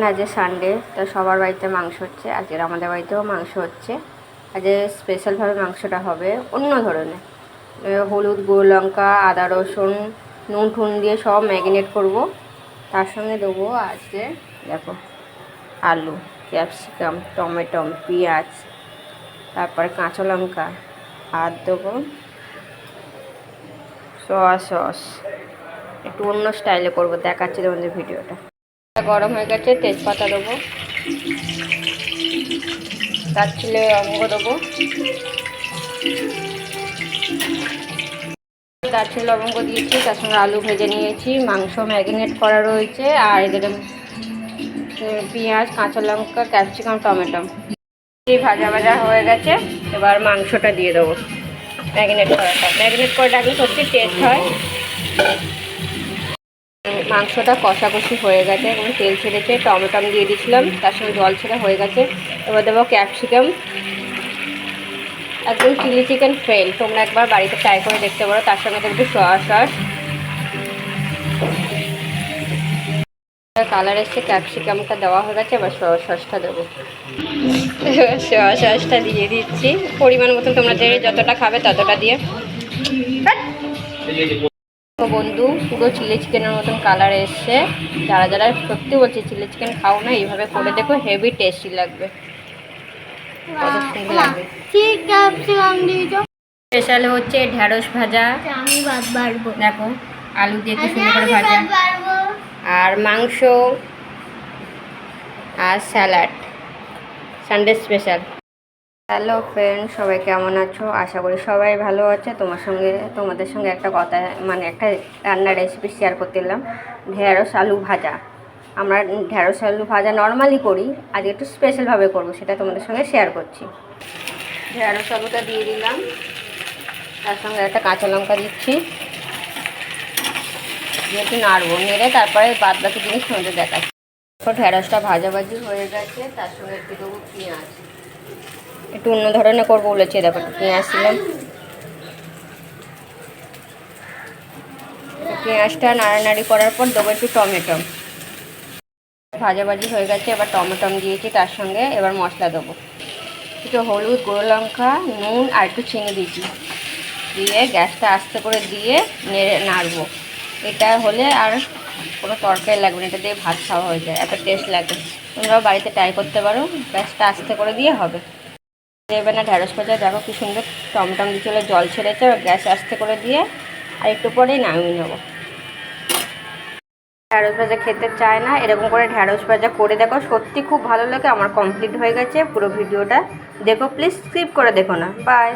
না আজকে সানডে তো সবার বাড়িতে মাংস হচ্ছে, আজকের আমাদের বাড়িতেও মাংস হচ্ছে। আজকে স্পেশালভাবে মাংসটা হবে অন্য ধরনের। হলুদ, গুঁড়ো লঙ্কা, আদা, রসুন, নুন, ঠুন দিয়ে সব ম্যাগিনেট করব। তার সঙ্গে দেবো আজকে, দেখো, আলু, ক্যাপসিকাম, টমেটো, পেঁয়াজ, তারপরে কাঁচা লঙ্কা, আর দেবো সয়া সস একটু অন্য স্টাইলে করব, দেখাচ্ছি তোমাদের ভিডিওটা। গরম হয়ে গেছে, তেজপাতা দেবো। তার ছিলে অঙ্গ দেবো। দারচিনি লবঙ্গ দিয়েছি, তার সঙ্গে আলু ভেজে নিয়েছি, মাংস ম্যারিনেট করা রয়েছে, আর এদের পেঁয়াজ, কাঁচা লঙ্কা, ক্যাপসিকাম, টমেটো। ভাজা ভাজা হয়ে গেছে, এবার মাংসটা দিয়ে দেবো। ম্যারিনেট করাটা। ম্যারিনেট করে রাখলে সত্যি টেস্ট হয়। মাংসটা কষাকষি হয়ে গেছে। এবং তেল ছেড়েছে, টমেটম দিয়ে দিয়েছিলাম, তার সঙ্গে জল ছেড়ে হয়ে গেছে। এবার দেবো ক্যাপসিকাম। একদম চিলি চিকেন ফ্রেল তোমরা একবার বাড়িতে ট্রাই করে দেখতে পারো, তার সঙ্গে দেবো সয়া সস কালার এসছে, ক্যাপসিকামটা দেওয়া হয়ে গেছে, এবার সয়া সসটা দেবো। সয়া সসটা দিয়ে দিচ্ছি। পরিমাণ মতন তোমরা যে যতটা খাবে ততটা দিয়ে। তো বন্ধু পুরো চিলি চিকেনের মতন কালার এসছে। যারা যারা সত্যি বলছি চিলি চিকেন খাও না এইভাবে করে দেখো হেভি টেস্টি লাগবে। সুন্দর স্পেশাল হচ্ছে ঢ্যাঁড়স ভাজা। আমি বাড়বো। দেখো আলু দিয়ে কি সুন্দর করে ভাজা। আর মাংস আর salad Sunday special hello friend সবাই কেমন আছো? আশা করি সবাই ভালো আছে। তোমার সঙ্গে, তোমাদের সঙ্গে একটা কথা মানে একটা রান্নার রেসিপি শেয়ার করতে এলাম। ঢেঁড়স আলু ভাজা। আমরা ঢেঁড়স আলু ভাজা নর্মালি করি, আজকে একটু স্পেশালভাবে করব, সেটা তোমাদের সঙ্গে শেয়ার করছি। ঢেঁড়স আলুটা দিয়ে দিলাম। তার সঙ্গে একটা কাঁচা লঙ্কা দিচ্ছি। দিয়ে একটু নাড়বো, নেড়ে তারপরে বাদ বাকি জিনিস তোমাদের দেখাচ্ছি। ঢেঁড়সটা ভাজাভাজি হয়ে গেছে, তার সঙ্গে একটু দেবো পেঁয়াজ। একটু অন্য ধরনের করব বলেছি, দেখো পেঁয়াজ দিলাম পেঁয়াজটা নাড়ানাড়ি করার পর দেবো একটু টমেটো। ভাজাভাজি হয়ে গেছে, এবার টমেটম দিয়েছি, তার সঙ্গে এবার মশলা দেবো। একটু হলুদ, গুঁড়ো লঙ্কা, নুন আর একটু চিনি দিয়েছি। দিয়ে গ্যাসটা আস্তে করে দিয়ে নেড়ে নাড়বো। এটা হলে আর কোনো তরকারি লাগবে না, এটা দিয়ে ভাত খাওয়া হয়ে যায়, এত টেস্ট লাগে। তোমরাও বাড়িতে ট্রাই করতে পারো, গ্যাসটা আস্তে করে দিয়ে হবে। দেবে না ঢ্যাঁড়স ভাজা, দেখো কি সুন্দর টমটম দিয়ে চলে জল ছেড়েছে গ্যাস আস্তে করে দিয়ে আর একটু পরেই নামিয়ে নেব। ঢ্যাঁড়স ভাজা খেতে চায় না, এরকম করে ঢ্যাঁড়স ভাজা করে দেখো, সত্যি খুব ভালো লাগে, আমার কমপ্লিট হয়ে গেছে পুরো ভিডিওটা। দেখো প্লিজ স্কিপ করে দেখো না। বাই